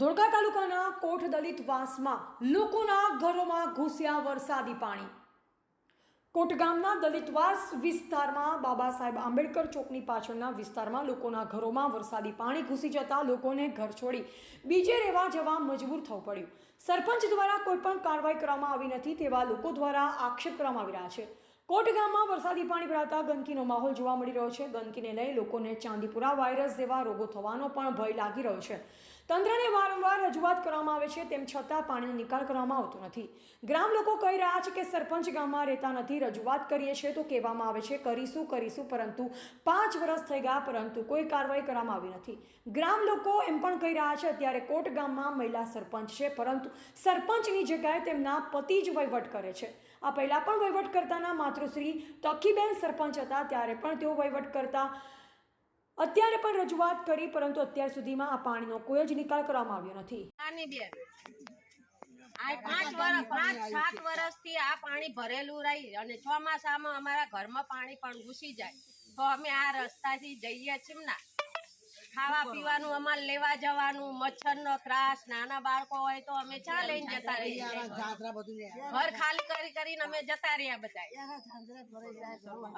ધોળકા તાલુકાના કોઠ દલિત વાસમાં લોકોના ઘરોમાં ઘૂસ્યા વરસાદી પાણી. કોટ ગામના દલિતવાસ વિસ્તારમાં બાબા સાહેબ આંબેડકર ચોકની પાછળના વિસ્તારમાં લોકોના ઘરોમાં વરસાદી પાણી ઘૂસી જતા લોકોને ઘર છોડી બીજે રહેવા જવા મજબૂર થવું પડ્યું. સરપંચ દ્વારા કોઈપણ કાર્યવાહી કરવામાં આવી નથી તેવા લોકો દ્વારા આક્ષેપ કરવામાં આવી રહ્યા છે. કોટ ગામમાં વરસાદી પાણી ભરાતા ગંદકીનો માહોલ જોવા મળી રહ્યો છે. ગંદકીને લઈ લોકોને ચાંદીપુરા વાયરસ જેવા રોગો થવાનો પણ ભય લાગી રહ્યો છે. તંત્રને વારંવાર રજૂઆત કરવામાં આવે છે, તેમ છતાં પાણીનો નિકાલ કરવામાં આવતો નથી. ગ્રામ લોકો કહી રહ્યા છે કે સરપંચ ગામમાં રહેતા નથી, રજૂઆત કરીએ છીએ તો કહેવામાં આવે છે, કરીશું કરીશું, પરંતુ પાંચ વર્ષ થઈ ગયા, પરંતુ કોઈ કાર્યવાહી કરવામાં આવી નથી. ગ્રામ લોકો એમ પણ કહી રહ્યા છે, અત્યારે કોટ ગામમાં મહિલા સરપંચ છે, પરંતુ સરપંચની જગ્યાએ તેમના પતિ જ વહીવટ કરે છે. આ પહેલાં પણ વહીવટ કરતાના માતૃશ્રી તકીબેન સરપંચ હતા, ત્યારે પણ તેઓ વહીવટ કરતા અત્યારે પણ રજૂઆત કરી, પરંતુ અત્યાર સુધીમાં આ પાણીનો કોઈ જ નિકાલ કરવામાં આવ્યો નથી. આ પાંચ વર્ષ પાંચ, સાત વર્ષથી આ પાણી ભરેલું રહી અને ચોમાસામાં અમારા ઘરમાં પાણી પણ ઘૂસી જાય. તો અમે આ રસ્તાથી જઈએ છીએ ના ખાવા પીવાનું અમારે લેવા જવાનું મચ્છરનો ત્રાસ નાના બાળકો હોય તો અમે ચા લઈને જતા રહીએ. ઘર ખાલી કરી કરીને અમે જતા રહ્યા બધા.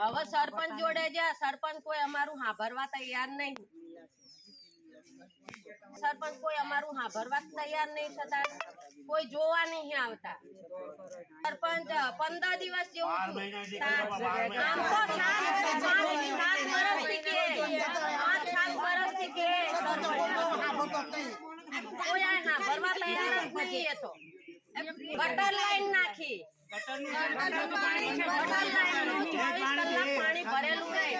હવે સરપંચ જોડે જ્યાં સરપંચ કોઈ અમારું હાભરવા તૈયાર નહીં. સરપંચ કોઈ અમારું હાભરવા તૈયાર નહીં થતા. કોઈ જોવા નહીં આવતા. સરપંચ પંદર દિવસ જેવું આમ તો સાત વર્ષ- પાંચ સાત વર્ષથી કે પાંચ સાત વર્ષથી કે સરપંચ. કોઈ આ હાભરવા નહીં એ તો. ગટર લાઈન નાખી. પાણી ભરેલું રહે.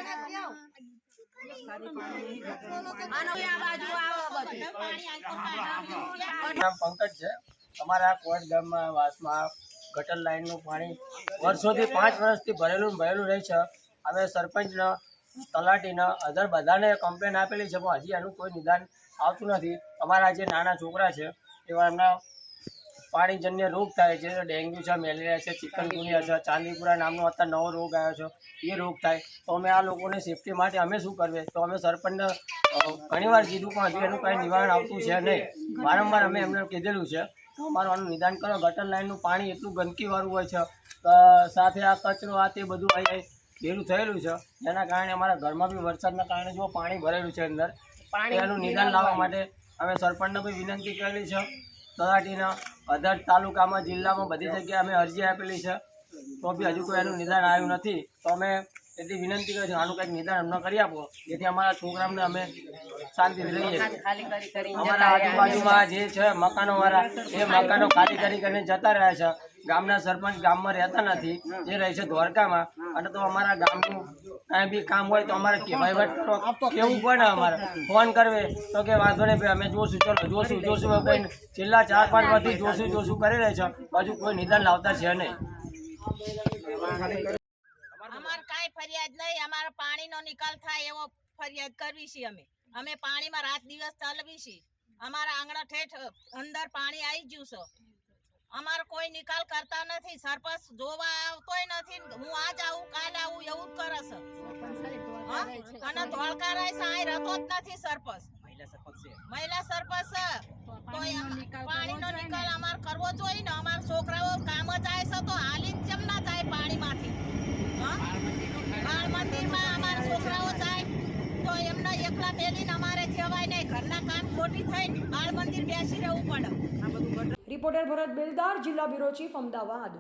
પંકજ છે. અમારા કોટ ગામમાં વાસમાં ગટર લાઈનનું પાણી વર્ષોથી પાંચ વર્ષથી ભરેલું ભરેલું રહે છે. અમે સરપંચને તલાટીને અધર બધાને કમ્પ્લેન આપેલી છે પણ હજી એનું કોઈ નિદાન આવતું નથી. અમારા જે નાના છોકરા છે એવા એમના પાણીજન્ય રોગ થાય છે ડેન્ગ્યુ છે મેલેરિયા છે ચિકનગુનિયા છે ચાંદીપુરા નામનો અત્યારે નવો રોગ આવ્યો છે એ રોગ થાય. તો અમે આ લોકોને સેફટી માટે અમે શું કરીએ તો અમે સરપંચને ઘણીવાર કીધું પણ હજુ એનું કાંઈ નિવારણ આવતું છે નહીં. વારંવાર અમે એમને કીધેલું છે. તો અમારું આનું નિદાન કરો. ગટર લાઇનનું પાણી એટલું ગંદકીવાળું હોય છે. સાથે આ કચરો આ તે બધું અહીં ભેરું થયેલું છે. જેના કારણે અમારા ઘરમાં બી વરસાદના કારણે જો પાણી ભરેલું છે અંદર. પાણી એનું નિદાન લાવવા માટે અમે સરપંચને બી વિનંતી કરેલી છે. તલાટીના અધર તાલુકામાં જિલ્લામાં બધી જગ્યાએ અમે અરજી આપેલી છે. તો બી હજુ કોઈ એનું નિદાન આવ્યું નથી. તો અમે એટલી વિનંતી કરીશું આનું કંઈક નિદાન અમને કરી આપો. જેથી અમારા છોકરાઓને અમે શાંતિ કરી અમારા આજુબાજુમાં જે છે મકાનોવાળા એ મકાનો ખાલી કરી કરીને જતા રહ્યા છે. ગામના સરપંચ ગામમાં રહેતા નથી એ રહે છે દ્વારકામાં. અને તો અમારા ગામનું કાંઈ બી કામ હોય તો અમારે કે વહીવટ કરો કેવું પડે અમારે? ફોન કરવે તો કે વાંધો નહીં ભાઈ અમે જોશું. ચલો જોશું જોશું. કોઈ છેલ્લા ચાર પાંચ વર્ષથી જોશું જોશું કરી રહે છે. બાજુ કોઈ નિદાન લાવતા છે નહીં. અમાર કાંઈ ફરિયાદ નહીં. અમારે પાણીનો નિકાલ થાય એવો ફરિયાદ કરવી છે અમે. અમે પાણીમાં રાત દિવસ ચાલવી છે. અમારા આંગણા ઠેઠ અંદર પાણી આવી ગયું છે. અમારે કોઈ નિકાલ કરતા નથી સરપંચ જોવા આવતોય નથી હું આજ આવું કાલ આવું એવું જ કરે છે. અને ધોળકારાય અહીં રહેતો જ નથી સરપંચ. મહિલા સરપંચ પાણીનો નિકાલ અમારે કરવો જોઈએ ને? અમારા છોકરાઓ કામ જાય છે તો હાલી જ કેમ ના જાય પાણીમાંથી? હા? બાળ મંદિરમાં અમારા છોકરાઓ જાય તો એમને એકલા મેલીને અમારે જવાય નહીં ઘરના કામ ખોટી થઈને બાળ મંદિર બેસી રહેવું પડે. રિપોર્ટર ભરત બેલદાર જિલ્લા બ્યુરો ચીફ અમદાવાદ.